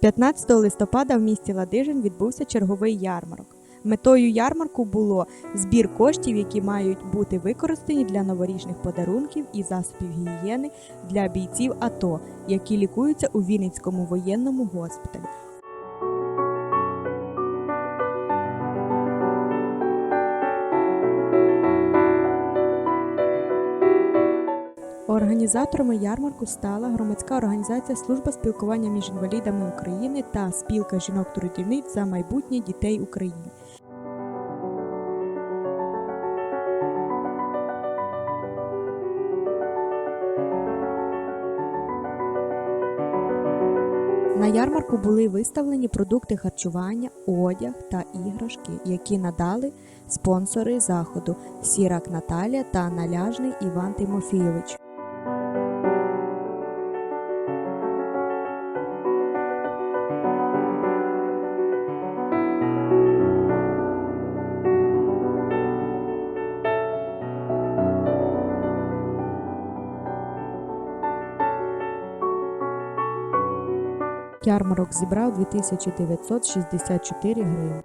15 листопада в місті Ладижин відбувся черговий ярмарок. Метою ярмарку було збір коштів, які мають бути використані для новорічних подарунків і засобів гігієни для бійців АТО, які лікуються у Вінницькому воєнному госпіталі. Організаторами ярмарку стала громадська організація Служба спілкування між інвалідами України та спілка жінок-трудівниць за майбутнє дітей України. На ярмарку були виставлені продукти харчування, одяг та іграшки, які надали спонсори заходу Сірак Наталія та Наляжний Іван Тимофійович. Ярмарок зібрав 2964 гривні.